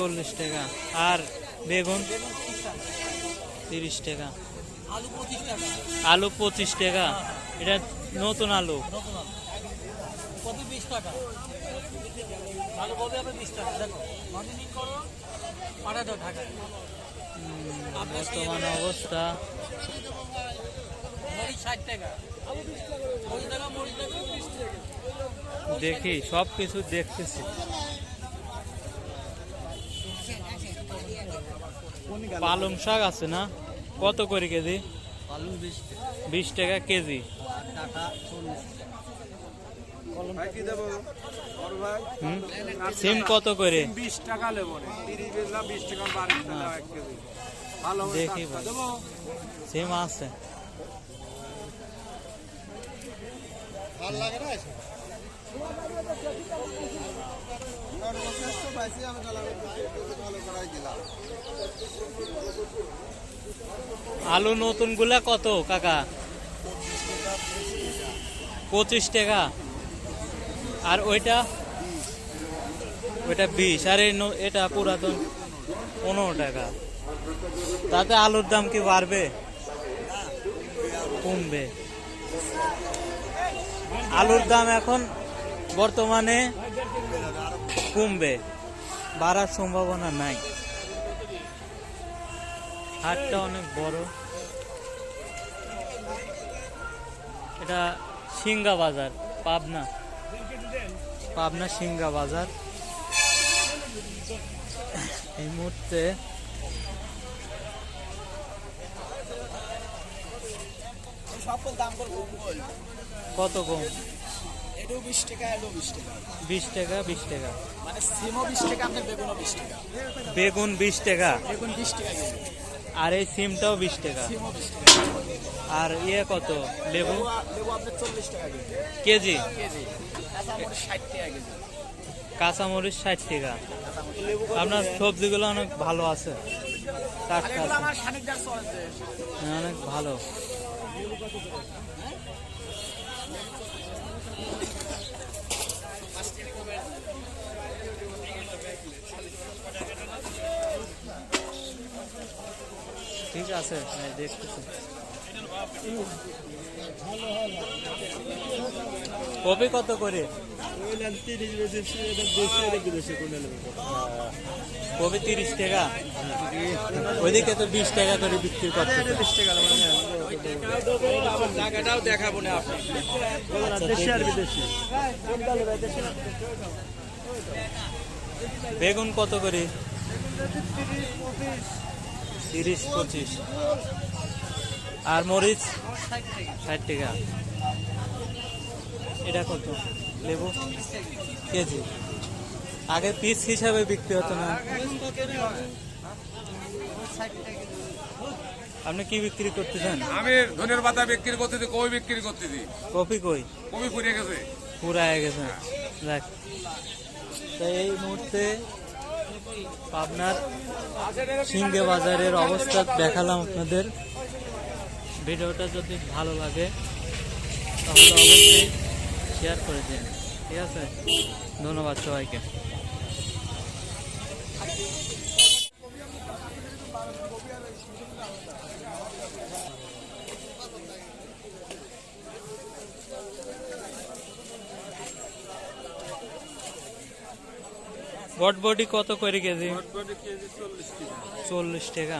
চল্লিশ টাকা। আর বেগুন? তিরিশ টাকা। আলু পঁচিশ টাকা। এটা নতুন আলু। নতুন অবস্থা। দেখি সব কিছু আলু কপি আপনার বিশ টাকা দেখো মার্কেটিং করো পাঠা দাও ঢাকায় বর্তমান অবস্থা মরিচ ষাট টাকা মরিচ টাকা মরিচ টাকা বিশ টাকা দেখি সব কিছু দেখতেছি পালং শাক আছে না? কত করে কেজি? বিশ টাকা। কেজি। সিম কত করে? বিশ টাকা নেব রে। তিরিশ বেচলাম বিশ টাকা বাড়ি দিলাম এক কেজি। ভালো হবে আলু নতুনগুলা কত, কাকা? পঁচিশ টাকা। আর ওইটা? ওইটা বিশ। আর এটা পুরাতন পনেরো টাকা। তাতে আলুর দাম কি বাড়বে? কমবে। আলুর দাম এখন বর্তমানে কমবে, বাড়ার সম্ভাবনা নাই। হাটটা অনেক বড়। এটা সিঙ্গা বাজার, পাবনা। পাবনা সিঙ্গা বাজার। এই মুহূর্তে কত কম? এটাও বিশ টাকা এটাও বিশ টাকা। বিশ টাকা বিশ টাকা। মানে সিমও বিশ টাকা আপনার বেগুনও বিশ টাকা। বেগুন বিশ টাকা। বেগুন বিশ টাকা আর এই সিমটাও বিশ টাকা। আর ইয়ে কত? লেবু? লেবু লেবু আপনার চল্লিশ টাকা কেজি। কেজি? কেজি। কাঁচামরিচ ষাট টাকা কেজি। কাঁচামরিচ ষাট টাকা। আপনার সবজিগুলো অনেক ভালো আছে। টাটকা আছে। অনেক ভালো। ঠিক আছে দেখতেছি। কপি কত করে? কপি তিরিশ টাকা? ওইদিকে তো বিশ টাকা করে বিক্রি করতে জায়গাটাও দেখাবো না আপনি দেশি আর বিদেশি বেগুন কত করে? তিরিশ পঁচিশ। আর মরিচ? ষাট টাকা। এটা কত? লেবু? কেজি। আগে পিস হিসাবে বিক্রি হতো না। আপনি কি বিক্রি করতেছেন? আমি ধনের পাতা বিক্রি করতেছি কই বিক্রি করতেছি। কপি কই? কবি ফুরিয়ে গেছে। পুরায় গেছে। দেখ এই মুহূর্তে পাবনার সিংহে বাজারের অবস্থা দেখালাম আপনাদের। ভিডিওটা যদি ভালো লাগে, তাহলে অবশ্যই শেয়ার করে দিন। ঠিক আছে? ধন্যবাদ সবাইকে। বটবটি কত করে কেজি? চল্লিশ টাকা।